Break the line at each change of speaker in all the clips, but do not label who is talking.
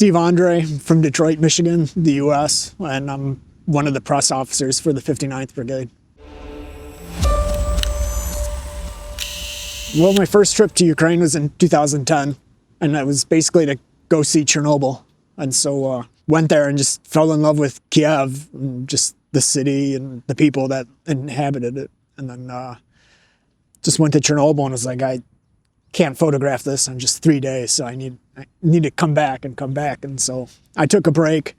Steve Andre from Detroit, Michigan, the U.S., and I'm one of the press officers for the 59th Brigade. Well, my first trip to Ukraine was in 2010, and that was basically to go see Chernobyl. And so uh, went there and just fell in love with Kiev, and just the city and the people that inhabited it. And then uh, just went to Chernobyl and was like, I can't photograph this in just three days, so I need I need to come back and come back. And so I took a break,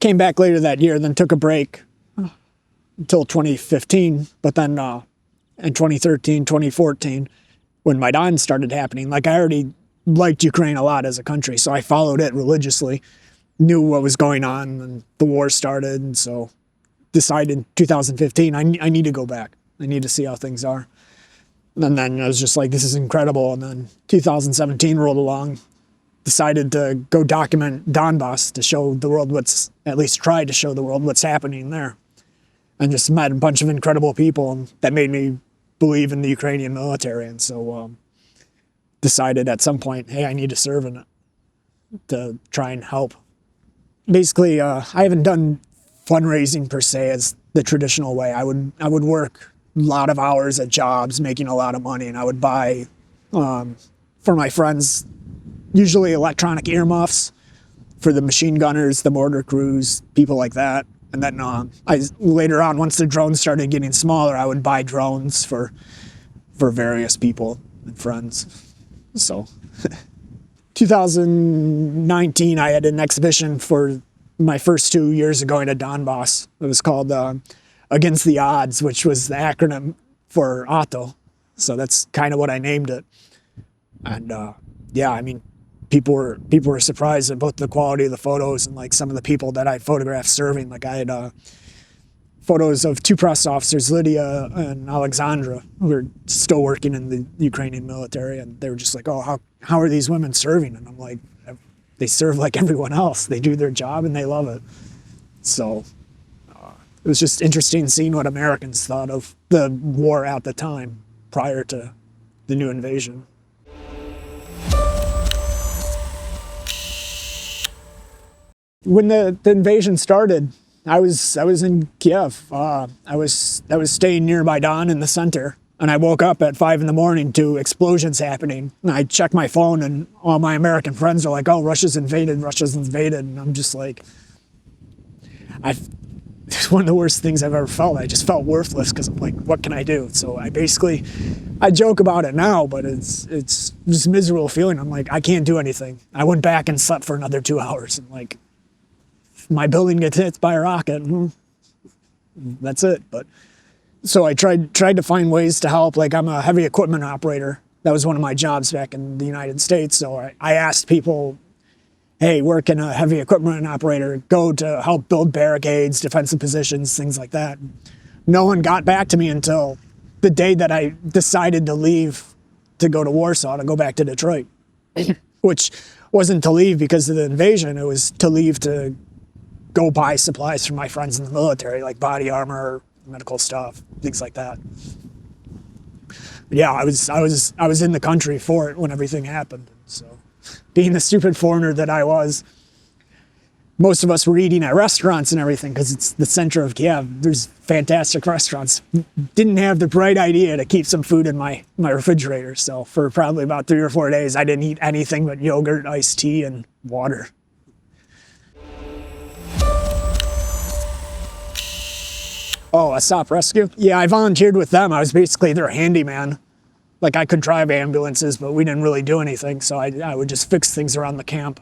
came back later that year, then took a break until 2015. But then uh, in 2013, 2014, when Maidan started happening, like I already liked Ukraine a lot as a country, so I followed it religiously, knew what was going on, and the war started, and so decided in 2015 I, I need to go back. I need to see how things are. And then I was just like, this is incredible. And then 2017 rolled along, decided to go document Donbass to show the world what's, at least try to show the world what's happening there. And just met a bunch of incredible people that made me believe in the Ukrainian military. And so um, decided at some point, hey, I need to serve in it to try and help. Basically, uh, I haven't done fundraising per se as the traditional way. I would I would work a lot of hours at jobs, making a lot of money, and I would buy um, for my friends usually electronic earmuffs for the machine gunners, the mortar crews, people like that. And then um, I later on, once the drones started getting smaller, I would buy drones for for various people and friends. So, 2019, I had an exhibition for my first two years of going to Donbass. It was called uh, Against the Odds, which was the acronym for Otto. So that's kind of what I named it. And uh, yeah, I mean, people were people were surprised at both the quality of the photos and like some of the people that I photographed serving. Like I had uh, photos of two press officers, Lydia and Alexandra, who were still working in the Ukrainian military, and they were just like, "Oh, how how are these women serving?" And I'm like, "They serve like everyone else. They do their job and they love it." So uh, it was just interesting seeing what Americans thought of the war at the time prior to the new invasion. When the, the invasion started, I was I was in Kiev. Uh, I was I was staying near Maidan in the center, and I woke up at five in the morning to explosions happening. And I checked my phone, and all my American friends are like, "Oh, Russia's invaded! Russia's invaded!" And I'm just like, I. It's one of the worst things I've ever felt. I just felt worthless because I'm like, what can I do? So I basically, I joke about it now, but it's it's just miserable feeling. I'm like, I can't do anything. I went back and slept for another two hours, and like, my building gets hit by a rocket, hmm, that's it. But so I tried tried to find ways to help. Like I'm a heavy equipment operator. That was one of my jobs back in the United States. So I, I asked people, hey, where can a heavy equipment operator go to help build barricades, defensive positions, things like that? No one got back to me until the day that I decided to leave to go to Warsaw to go back to Detroit, which wasn't to leave because of the invasion. It was to leave to go buy supplies from my friends in the military, like body armor, medical stuff, things like that. But yeah, I was I was I was in the country for it when everything happened. So, being the stupid foreigner that I was, most of us were eating at restaurants and everything because it's the center of Kiev. There's fantastic restaurants. Didn't have the bright idea to keep some food in my my refrigerator. So for probably about three or four days, I didn't eat anything but yogurt, iced tea, and water. Oh, a stop rescue? Yeah, I volunteered with them. I was basically their handyman. Like I could drive ambulances, but we didn't really do anything, so I, I would just fix things around the camp.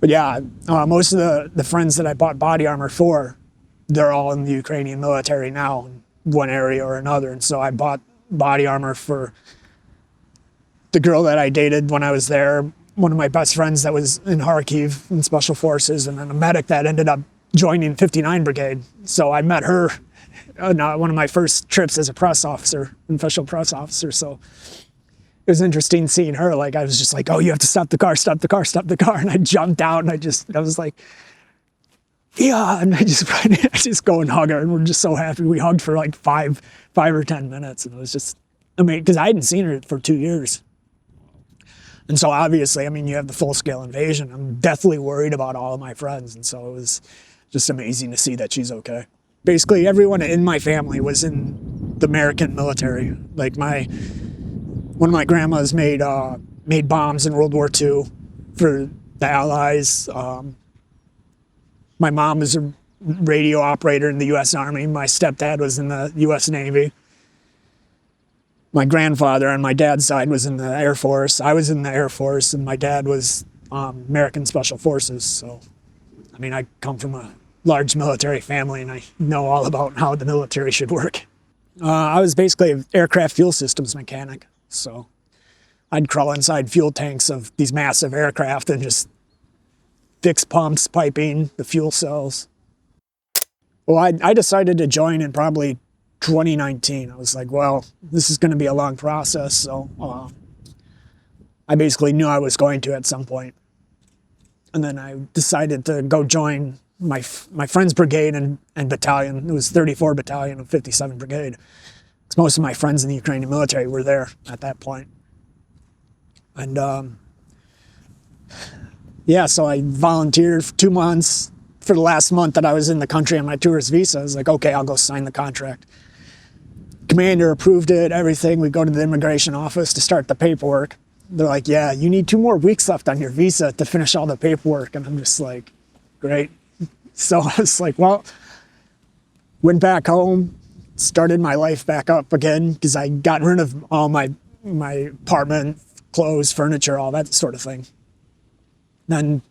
But yeah, uh, most of the, the friends that I bought body armor for, they're all in the Ukrainian military now, in one area or another. And so I bought body armor for the girl that I dated when I was there, one of my best friends that was in Kharkiv in special forces, and then a medic that ended up joining 59 Brigade. So I met her on uh, one of my first trips as a press officer, official press officer. So it was interesting seeing her. Like I was just like, oh, you have to stop the car, stop the car, stop the car. And I jumped out and I just, I was like, yeah. And I just, I just go and hug her. And we're just so happy. We hugged for like five, five or 10 minutes. And it was just, I mean, because I hadn't seen her for two years. And so obviously, I mean, you have the full scale invasion. I'm deathly worried about all of my friends. And so it was just amazing to see that she's okay. Basically, everyone in my family was in the American military. Like my, one of my grandmas made, uh, made bombs in World War II for the Allies. Um, my mom was a radio operator in the U.S. Army. My stepdad was in the U.S. Navy. My grandfather on my dad's side was in the Air Force. I was in the Air Force, and my dad was um, American Special Forces. So, I mean, I come from a large military family, and I know all about how the military should work. Uh, I was basically an aircraft fuel systems mechanic. So, I'd crawl inside fuel tanks of these massive aircraft and just fix pumps, piping, the fuel cells. Well, I, I decided to join in probably 2019. I was like, well, this is going to be a long process. So uh, I basically knew I was going to at some point. And then I decided to go join my my friend's brigade and, and battalion. It was 34 Battalion of 57 Brigade. Because most of my friends in the Ukrainian military were there at that point. And um, yeah, so I volunteered for two months. For the last month that I was in the country on my tourist visa, I was like, okay, I'll go sign the contract. Commander approved it, everything. We go to the immigration office to start the paperwork. They're like, yeah, you need two more weeks left on your visa to finish all the paperwork. And I'm just like, great. So I was like, well, went back home, started my life back up again because I got rid of all my my apartment, clothes, furniture, all that sort of thing. Then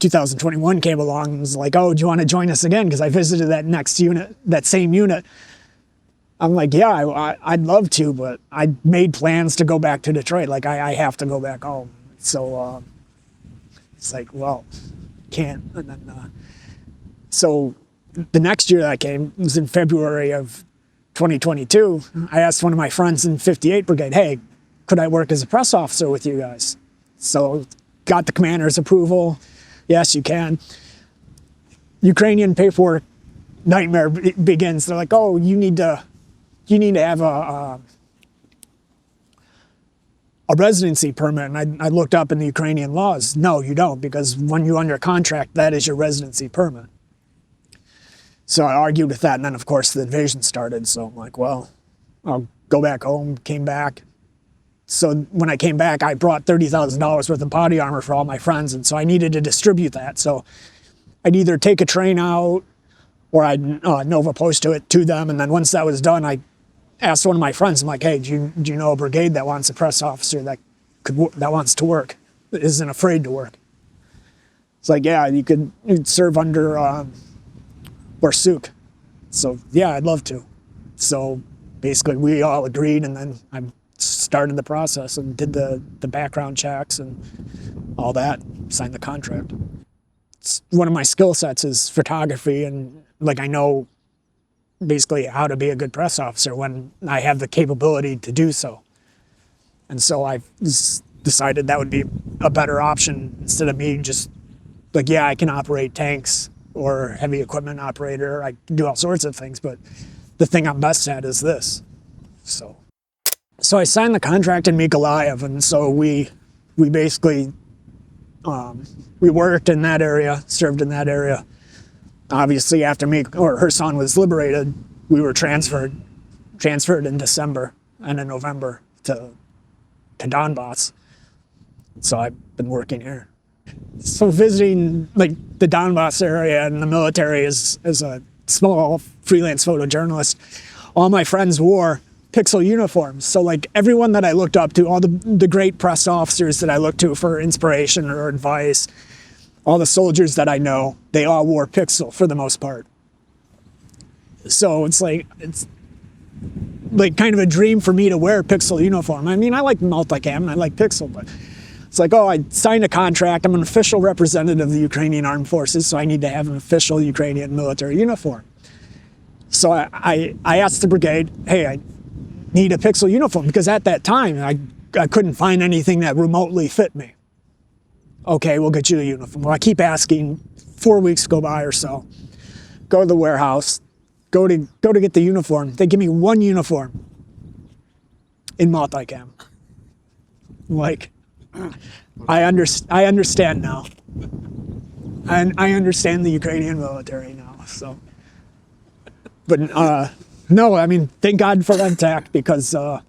2021 came along and was like, oh, do you want to join us again? Because I visited that next unit, that same unit. I'm like, yeah, I, would love to, but I made plans to go back to Detroit. Like, I, I have to go back home. So uh, it's like, well, can't. And then, uh, so the next year that I came was in February of 2022. I asked one of my friends in 58 Brigade, hey, could I work as a press officer with you guys? So got the commander's approval. Yes, you can. Ukrainian paperwork nightmare begins. They're like, oh, you need to, you need to have a, a, a residency permit. And I, I looked up in the Ukrainian laws. No, you don't, because when you're under contract, that is your residency permit. So I argued with that, and then of course the invasion started. So I'm like, well, I'll go back home. Came back, so when I came back, I brought $30,000 worth of body armor for all my friends. And so I needed to distribute that. So I'd either take a train out or I'd uh, Nova Post to it to them. And then once that was done, I asked one of my friends, I'm like, hey, do you, do you know a brigade that wants a press officer that could that wants to work, that isn't afraid to work? It's like, yeah, you could you'd serve under um. So yeah, I'd love to. So basically we all agreed and then I started the process and did the, the background checks and all that, signed the contract. It's one of my skill sets is photography and like I know basically how to be a good press officer when I have the capability to do so. And so I decided that would be a better option instead of me just like, yeah, I can operate tanks or heavy equipment operator. I can do all sorts of things, but the thing I'm best at is this. So so I signed the contract in Mykolaiv, and so we we basically um, we worked in that area, served in that area. Obviously, after me or Kherson was liberated, we were transferred transferred in December and in November to to Donbass. So I've been working here. So visiting like the Donbass area and the military as as a small freelance photojournalist, all my friends wore pixel uniforms. So like everyone that I looked up to, all the, the great press officers that I looked to for inspiration or advice, all the soldiers that I know, they all wore pixel for the most part. So it's like, it's like kind of a dream for me to wear a pixel uniform. I mean, I like multicam and I like pixel, but it's like, oh, I signed a contract. I'm an official representative of the Ukrainian Armed Forces, so I need to have an official Ukrainian military uniform. So I, I, I asked the brigade, hey, I need a pixel uniform because at that time I, I couldn't find anything that remotely fit me. Okay, we'll get you a uniform. Well, I keep asking, four weeks go by or so. Go to the warehouse, go to go to get the uniform. They give me one uniform in multicam. Like, I under, I understand now. And I understand the Ukrainian military now. So, but uh, no, I mean, thank God for that MTAC because uh,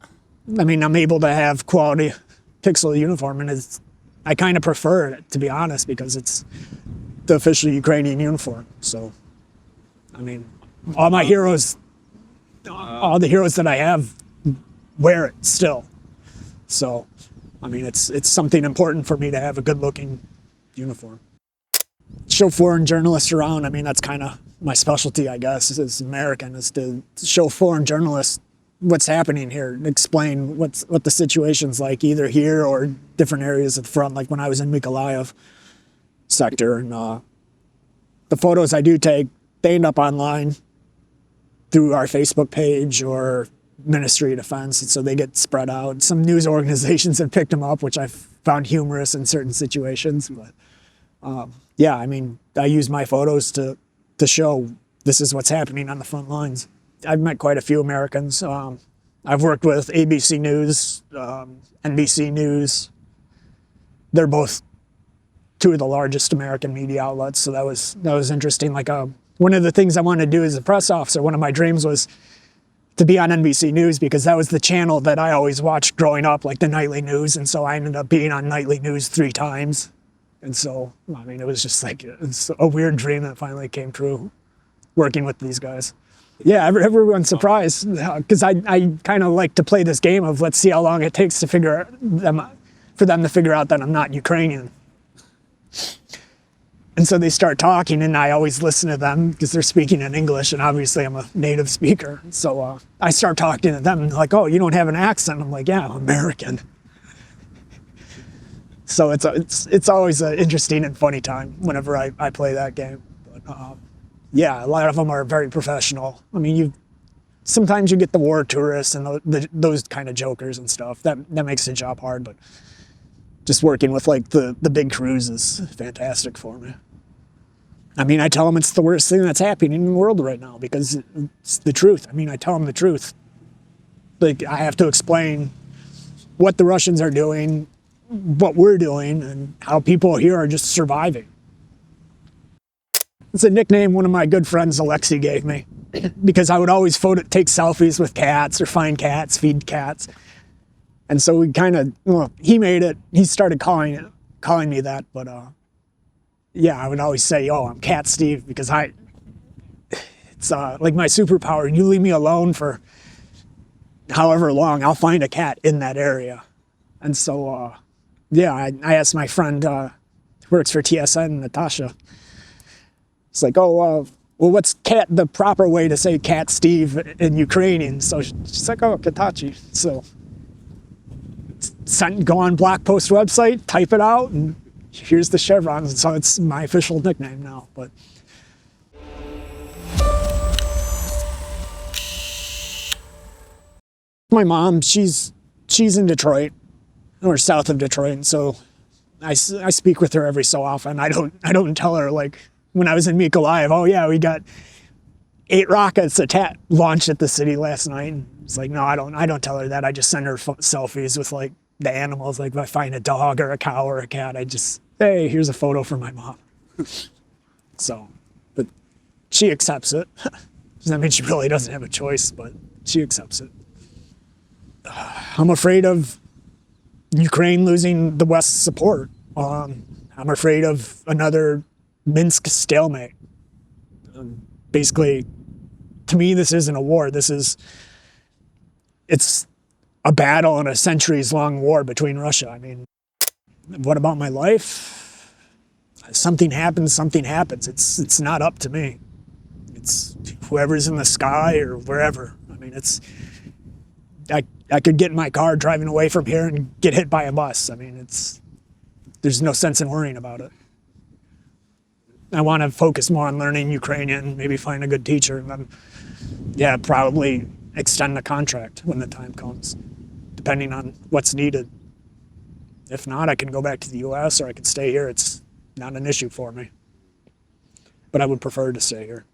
I mean, I'm able to have quality pixel uniform, and it's I kind of prefer it to be honest because it's the official Ukrainian uniform. So, I mean, all my heroes, all the heroes that I have, wear it still. So, I mean, it's it's something important for me to have a good looking uniform. Show foreign journalists around. I mean, that's kind of my specialty, I guess, as American, is to show foreign journalists what's happening here, explain what's what the situation's like, either here or different areas of the front, like when I was in Mykolaiv sector. And uh, the photos I do take, they end up online through our Facebook page or Ministry of Defense, and so they get spread out. Some news organizations have picked them up, which I found humorous in certain situations. But um, yeah, I mean, I use my photos to to show this is what's happening on the front lines. I've met quite a few Americans. Um, I've worked with ABC News, um, NBC News. They're both two of the largest American media outlets, so that was that was interesting. Like uh, one of the things I wanted to do as a press officer, one of my dreams was to be on NBC News because that was the channel that I always watched growing up, like the nightly news, and so I ended up being on nightly news three times. And so, I mean, it was just like it's a weird dream that finally came true, working with these guys. Yeah, everyone's surprised because I, I kind of like to play this game of let's see how long it takes to figure them for them to figure out that I'm not Ukrainian. And so they start talking, and I always listen to them because they're speaking in English, and obviously I'm a native speaker. So uh, I start talking to them, like, "Oh, you don't have an accent." I'm like, "Yeah, I'm American." So it's a, it's it's always an interesting and funny time whenever I, I play that game. But uh, yeah, a lot of them are very professional. I mean, you sometimes you get the war tourists and the, the, those kind of jokers and stuff. That that makes the job hard, but just working with like the the big crews is fantastic for me. I mean, I tell them it's the worst thing that's happening in the world right now because it's the truth. I mean, I tell them the truth. Like I have to explain what the Russians are doing, what we're doing, and how people here are just surviving. It's a nickname one of my good friends, Alexi, gave me because I would always photo take selfies with cats or find cats, feed cats. And so we kind of, well, he made it. He started calling it, calling me that. But uh, yeah, I would always say, "Oh, I'm Cat Steve," because I, it's uh, like my superpower. You leave me alone for however long, I'll find a cat in that area. And so, uh, yeah, I, I asked my friend uh, who works for TSN, Natasha. It's like, oh, uh, well, what's cat the proper way to say Cat Steve in Ukrainian? So she's like, oh, Katachi. So sent, go on Black Post website, type it out, and here's the chevrons. So it's my official nickname now. But my mom, she's she's in Detroit or south of Detroit, and so I, I speak with her every so often. I don't I don't tell her like when I was in Mykolaiv, oh yeah, we got eight rockets launched at the city last night. And it's like no, I don't I don't tell her that. I just send her selfies with like the animals. Like if I find a dog or a cow or a cat, I just hey, here's a photo from my mom. so, but she accepts it. I mean, she really doesn't have a choice, but she accepts it. I'm afraid of Ukraine losing the West's support. Um, I'm afraid of another Minsk stalemate. Basically, to me, this isn't a war. This is it's a battle and a centuries-long war between Russia. I mean, what about my life? Something happens. Something happens. It's it's not up to me. It's whoever's in the sky or wherever. I mean, it's I, I could get in my car driving away from here and get hit by a bus. I mean, it's there's no sense in worrying about it. I want to focus more on learning Ukrainian, maybe find a good teacher, and then, yeah, probably extend the contract when the time comes, depending on what's needed. If not, I can go back to the U.S. or I can stay here. It's not an issue for me, but I would prefer to stay here.